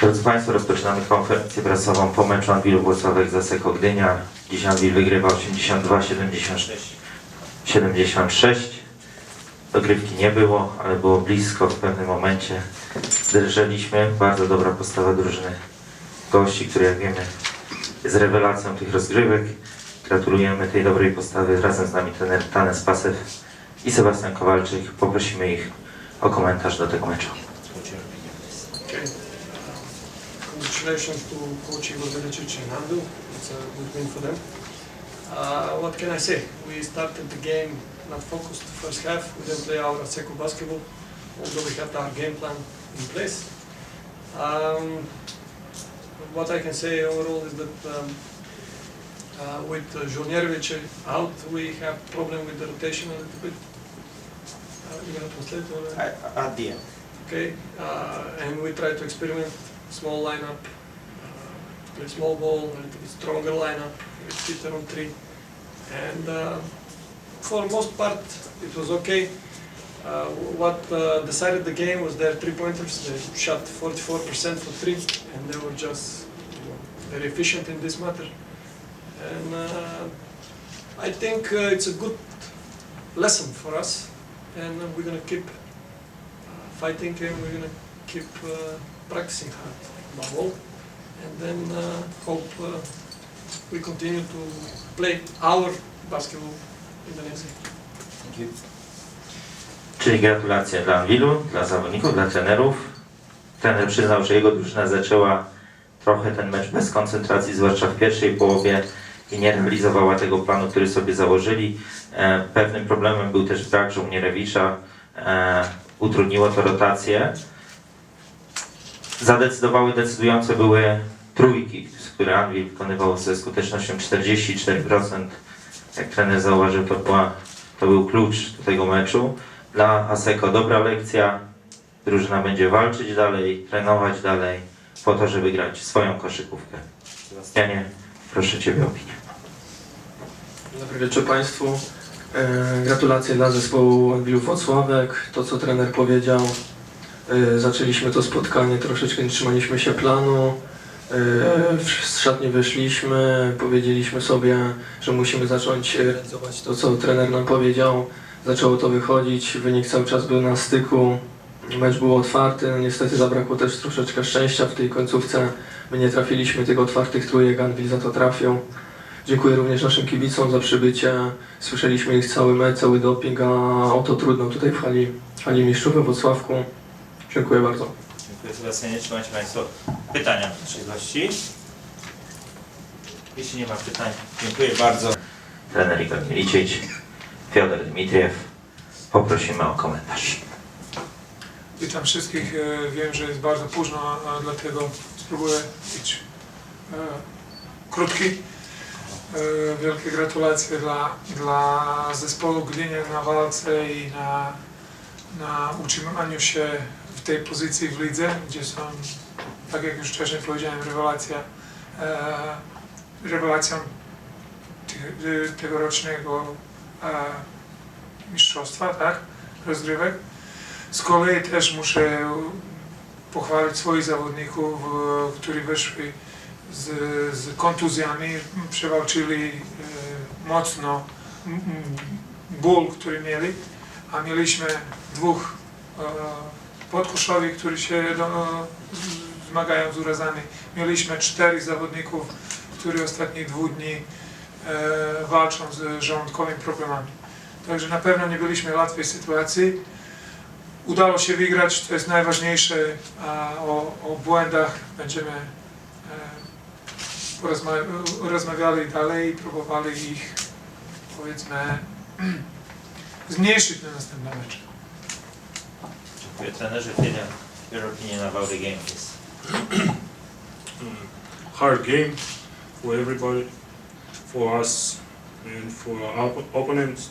Drodzy Państwo, rozpoczynamy konferencję prasową po meczu Anwilu Włocławek z Aseko Gdynia. Dziś Anwil wygrywa 82-76. 76. Dogrywki nie było, ale było blisko w pewnym momencie. Drżeliśmy. Bardzo dobra postawa drużyny gości, który jak wiemy jest rewelacją tych rozgrywek. Gratulujemy tej dobrej postawy. Razem z nami trener Tanes Pasew i Sebastian Kowalczyk. Poprosimy ich o komentarz do tego meczu. Congratulations to coach Igor Velicic and Andu. It's a good win for them. Uh, what can I say? We started the game not focused first half. We didn't play our Seco basketball, although we had our game plan in place. Um, what I can say overall is that um, uh, with uh, Žolnjerović out, we have problem with the rotation a little bit. Uh, you gonna translate or? At the end. Okay, uh, and we try to experiment small lineup, uh, play small ball, a little bit stronger lineup with Peter on three, and uh, for most part it was okay. Uh, what uh, decided the game was their three pointers. They shot 44% for three, and they were just very efficient in this matter. And uh, I think uh, it's a good lesson for us, and we're gonna keep uh, fighting and we're gonna keep uh, practicing hard above and then uh, hope uh, we continue to play our basketball in the next game. Thank you. Czyli gratulacje dla Anwilu, dla zawodników, dla trenerów. Trener przyznał, że jego drużyna zaczęła trochę ten mecz bez koncentracji, zwłaszcza w pierwszej połowie i nie realizowała tego planu, który sobie założyli. E, pewnym problemem był też brak Żołnierewicza. E, utrudniło to rotację. Zadecydowały, decydujące były trójki, które Anwil wykonywał ze skutecznością 44%. Jak trener zauważył, to, była, to był klucz do tego meczu. Dla Aseko dobra lekcja. Drużyna będzie walczyć dalej, trenować dalej, po to, żeby grać swoją koszykówkę. Sebastianie, proszę Ciebie o opinię. Dobry wieczór Państwu. E, gratulacje dla zespołu Anwilu Włocławek. To co trener powiedział, zaczęliśmy to spotkanie, troszeczkę nie trzymaliśmy się planu. W- z szatni wyszliśmy, powiedzieliśmy sobie, że musimy zacząć e, realizować to co trener nam powiedział. Zaczęło to wychodzić, wynik cały czas był na styku. Mecz był otwarty, no niestety zabrakło też troszeczkę szczęścia w tej końcówce. My nie trafiliśmy tych otwartych trójek, Anwil za to trafił. Dziękuję również naszym kibicom za przybycie. Słyszeliśmy ich cały mecz, cały doping, a o to trudno tutaj w hali, hali mistrzów we Wrocławku. Dziękuję bardzo. Dziękuję Sebastianie. Czy macie Państwo pytania do naszych gości? Jeśli nie ma pytań, dziękuję bardzo. Trener Igor Milicic, Fiodor Dmitriew. Poprosimy o komentarz. Witam wszystkich. E, Wiem, że jest bardzo późno, a dlatego spróbuję być e, krótki. E, Wielkie gratulacje dla, dla zespołu Gdynia na walce i na, na utrzymaniu się tej pozycji w lidze, gdzie są, tak jak już wcześniej powiedziałem, rewelacja, e, rewelacją te- tegorocznego e, mistrzostwa, tak, rozgrywek. Z kolei też muszę pochwalić swoich zawodników, e, którzy wyszli z, z kontuzjami, przewalczyli e, mocno ból, który mieli, a mieliśmy dwóch e, podkuszowych, którzy się do, zmagają z urazami. Mieliśmy czterech zawodników, którzy ostatnich dwóch dni e, walczą z żołądkowymi problemami. Także na pewno nie byliśmy w łatwej sytuacji udało się wygrać, to jest najważniejsze, a o, o błędach będziemy e, rozmawiali dalej i próbowali ich, powiedzmy, zmniejszyć na następne mecze. Dziękuję trenerze. Fienia, your opinion about the game, please. hard game for everybody, for us and for our op- opponents.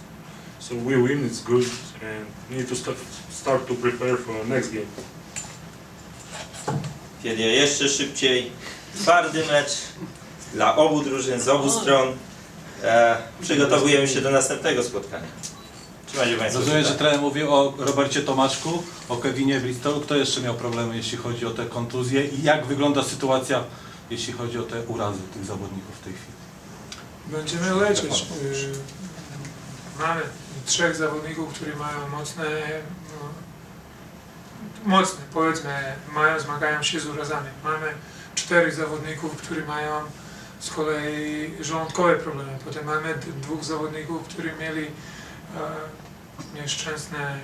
So we win, it's good, and need to start start to prepare for next game. Fienia, jeszcze szybciej. Twardy mecz dla obu drużyn, z obu stron. E, przygotowujemy się do następnego spotkania. Państwo Rozumiem, że pytania? trener mówił o Robercie Tomaszku, o Kevinie Bristolu. Kto jeszcze miał problemy, jeśli chodzi o te kontuzje i jak wygląda sytuacja, jeśli chodzi o te urazy tych zawodników w tej chwili? Będziemy leczyć. Y, Mamy trzech zawodników, którzy mają mocne, no, mocne, powiedzmy, mają, zmagają się z urazami. Mamy czterech zawodników, którzy mają z kolei żołądkowe problemy. Potem mamy d- dwóch zawodników, którzy mieli nieszczęsne, e,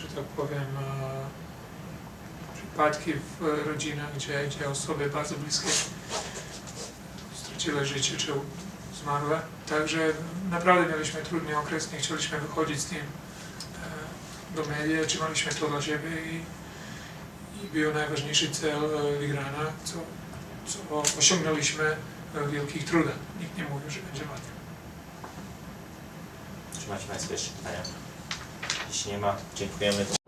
że tak powiem, e, przypadki w rodzinach, gdzie, gdzie osoby bardzo bliskie straciły życie czy zmarłe. Także naprawdę mieliśmy trudny okres, nie chcieliśmy wychodzić z tym e, do mediów, trzymaliśmy to dla siebie i, i był najważniejszy cel wygrana, co, co osiągnęliśmy w wielkich trudach. Nikt nie mówił, że będzie łatwo. Czy macie Państwo jeszcze pytania? Jeśli nie ma, dziękujemy.